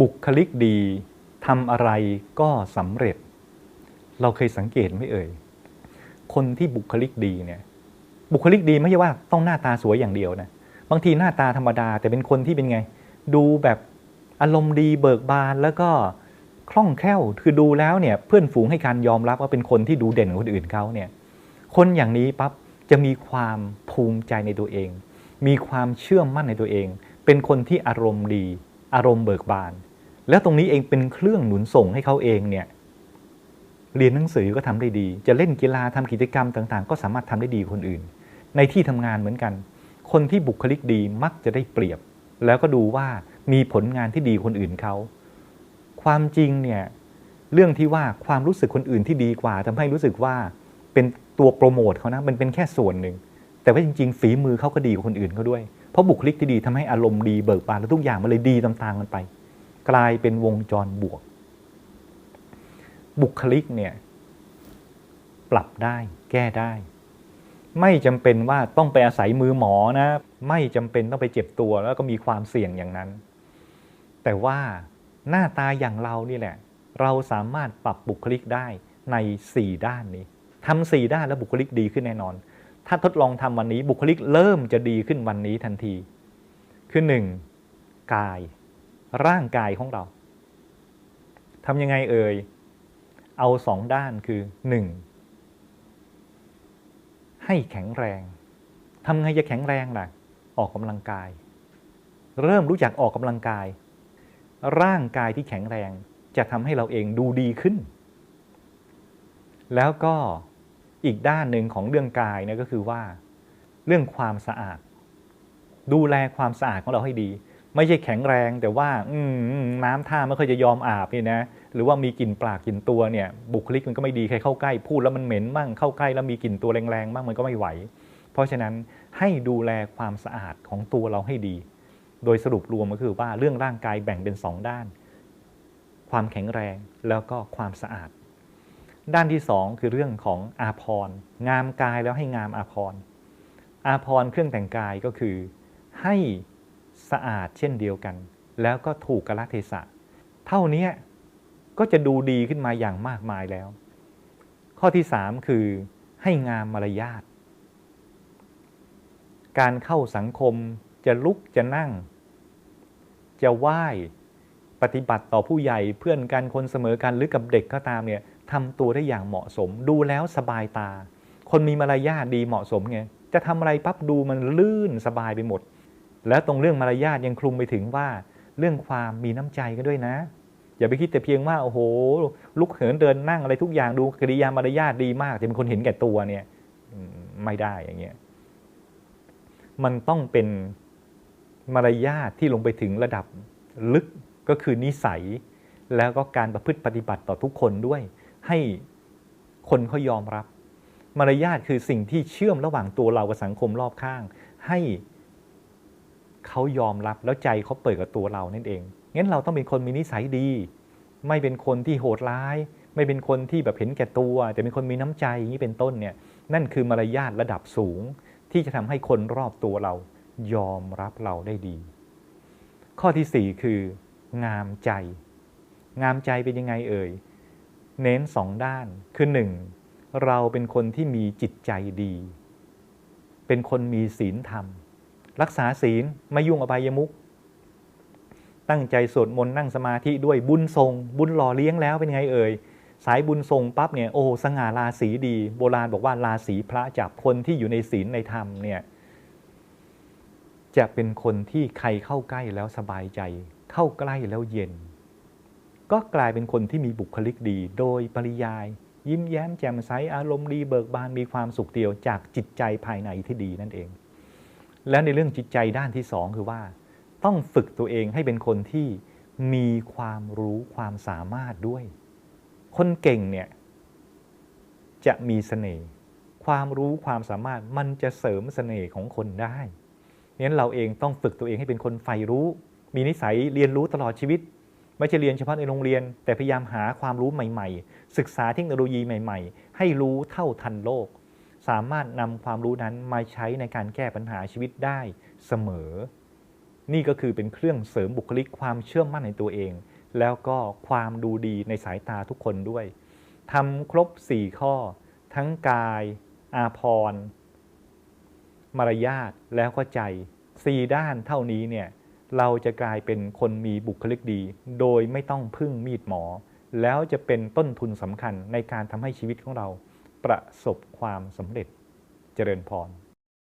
บุคลิกดีทำอะไรก็สำเร็จ เราเคยสังเกตไหมเอ่ย คนที่บุคลิกดีเนี่ย บุคลิกดีไม่ใช่ว่าต้องหน้าตาสวยอย่างเดียวนะ บางทีหน้าตาธรรมดา แต่เป็นคนที่เป็นไง ดูแบบอารมณ์ดีเบิกบานแล้วก็คล่องแคล่ว คือดูแล้วเนี่ยเพื่อนฝูงให้การยอมรับว่าเป็นคนที่ดูเด่นกว่าคนอื่นเขาเนี่ย คนอย่างนี้ปั๊บจะมีความภูมิใจในตัวเอง มีความเชื่อมั่นในตัวเอง เป็นคนที่อารมณ์ดี อารมณ์เบิกบาน แล้วตรงนี้เองเป็นเครื่องหนุนส่งให้เขาเองเนี่ยเรียนหนังสือก็ทำได้ดี จะเล่นกีฬาทำกิจกรรมต่างๆ ก็สามารถทำได้ดีคนอื่น ในที่ทำงานเหมือนกัน คนที่บุคลิกดีมักจะได้เปรียบ แล้วก็ดูว่ามีผลงานที่ดีคนอื่นเขาความจริงเนี่ยเรื่องที่ว่าความรู้สึกคนอื่นที่ดีกว่าทำให้รู้สึกว่าเป็นตัวโปรโมทเขานะมันเป็นแค่ส่วนหนึ่งแต่ว่าจริง ๆ ฝีมือเขาก็ดีกว่าคนอื่นเขาด้วย เพราะบุคลิกที่ดีทำให้อารมณ์ดีเบิกบานแล้วทุกอย่างมันเลยดีตามๆกันไป กลายเป็นวงจรบวก บุคลิกเนี่ยปรับได้แก้ได้ ไม่จำเป็นว่าต้องไปอาศัยมือหมอนะ ไม่จำเป็นต้องไปเจ็บตัวแล้วก็มีความเสี่ยงอย่างนั้น แต่ว่าหน้าตาอย่างเรานี่แหละ เราสามารถปรับบุคลิกได้ใน 4 ด้านนี้ทำสี่ด้านแล้วบุคลิกดีขึ้นแน่นอน ถ้าทดลองทำวันนี้บุคลิกเริ่มจะดีขึ้นวันนี้ทันที คือหนึ่งกายร่างกายของเราทำยังไงเอ่ย เอาสองด้านคือหนึ่งให้แข็งแรงทำไงจะแข็งแรงล่ะ ออกกำลังกาย เริ่มรู้จักออกกำลังกาย ร่างกายที่แข็งแรงจะทำให้เราเองดูดีขึ้น แล้วก็ อีกด้านหนึ่งของเรื่องกายเนี่ยก็คือว่า เรื่องความสะอาด ดูแลความสะอาดของเราให้ดี ไม่ใช่แข็งแรงแต่ว่า อืน้ำท่าไม่ค่อยจะยอมอาบนี่นะหรือว่ามีกลิ่นปากกลิ่นตัวเนี่ย บุคลิกมันก็ไม่ดีใครเข้าใกล้พูดแล้วมันเหม็นบ้างเข้าใกล้แล้วมีกลิ่นตัวแรงๆบ้างมันก็ไม่ไหว เพราะฉะนั้นให้ดูแลความสะอาดของตัวเราให้ดี โดยสรุปรวมก็คือว่าเรื่องร่างกายแบ่งเป็นสองด้าน ความแข็งแรงแล้วก็ความสะอาด ด้านที่สองคือเรื่องของอาภรงามกายแล้วให้งามอาภรอาภรเครื่องแต่งกายก็คือ ให้สะอาดเช่นเดียวกัน แล้วก็ถูกกาลเทศะ เท่านี้ก็จะดูดีขึ้นมาอย่างมากมายแล้ว ข้อที่สามคือให้งามมารยาท การเข้าสังคมจะลุกจะนั่ง จะไหว้ปฏิบัติต่อผู้ใหญ่เพื่อนกันคนเสมอกันหรือกับเด็กก็ตามเนี่ย ทำตัวได้อย่างเหมาะสม ดูแล้วสบายตา คนมีมารยาทดีเหมาะสมไงจะทำอะไรปั๊บดูมันลื่นสบายไปหมด แล้วตรงเรื่องมารยาทยังคลุมไปถึงว่า เรื่องความมีน้ำใจกันด้วยนะ อย่าไปคิดแต่เพียงว่าโอ้โห ลุกเหินเดินนั่งอะไรทุกอย่างดูกริยามารยาทดีมากจะเป็นคนเห็นแก่ตัวเนี่ยไม่ได้อย่างเงี้ยมันต้องเป็นมารยาทที่ลงไปถึงระดับลึกก็คือนิสัย แล้วก็การประพฤติปฏิบัติต่อทุกคนด้วย ให้คนเขายอมรับ มารยาทคือสิ่งที่เชื่อมระหว่างตัวเรากับสังคมรอบข้าง ให้เขายอมรับแล้วใจเขาเปิดกับตัวเรานั่นเองงั้นเราต้องเป็นคนมีนิสัยดี ไม่เป็นคนที่โหดร้าย ไม่เป็นคนที่แบบเห็นแก่ตัว แต่เป็นคนมีน้ำใจอย่างนี้เป็นต้นเนี่ยนั่นคือมารยาทระดับสูง ที่จะทำให้คนรอบตัวเรายอมรับเราได้ดี ข้อที่ 4 คือ งามใจ งามใจเป็นยังไงเอ่ย เน้นสองด้าน คือหนึ่งเราเป็นคนที่มีจิตใจดี เป็นคนมีศีลธรรม รักษาศีลไม่ยุ่งอบายมุขตั้งใจสวดมนต์นั่งสมาธิด้วยบุญทรง บุญหล่อเลี้ยงแล้วเป็นไงเอ่ยสายบุญทรงปั๊บเนี่ยโอ้สง่าราศีดี โบราณบอกว่าราศีพระจับคนที่อยู่ในศีลในธรรมเนี่ยจะเป็นคนที่ใครเข้าใกล้แล้วสบายใจ เข้าใกล้แล้วเย็น ก็กลายเป็นคนที่มีบุคลิกดี โดยปริยาย ยิ้มแย้มแจ่มใสอารมณ์ดีเบิกบานมีความสุขเดียวจากจิตใจภายในที่ดีนั่นเอง แล้วในเรื่องจิตใจด้านที่สองคือว่า ต้องฝึกตัวเองให้เป็นคนที่มีความรู้ความสามารถด้วย คนเก่งเนี่ยจะมีเสน่ห์ความรู้ความสามารถมันจะเสริมเสน่ห์ของคนได้งั้นเราเองต้องฝึกตัวเองให้เป็นคนใฝ่รู้ มีนิสัยเรียนรู้ตลอดชีวิต ไม่ใช่เรียนเฉพาะในโรงเรียน แต่พยายามหาความรู้ใหม่ ๆ ศึกษาเทคโนโลยีใหม่ ๆ ให้รู้เท่าทันโลก สามารถนำความรู้นั้นมาใช้ในการแก้ปัญหาชีวิตได้เสมอ นี่ก็คือเป็นเครื่องเสริมบุคลิกความเชื่อมั่นในตัวเอง แล้วก็ความดูดีในสายตาทุกคนด้วยทำครบ 4 ข้อ ทั้งกาย อาพรณ์มารยาทแล้วก็ใจ 4 ด้านเท่านี้เนี่ย เราจะกลายเป็นคนมีบุคลิกดี โดยไม่ต้องพึ่งมีดหมอ แล้วจะเป็นต้นทุนสำคัญในการทำให้ชีวิตของเราประสบความสำเร็จเจริญพร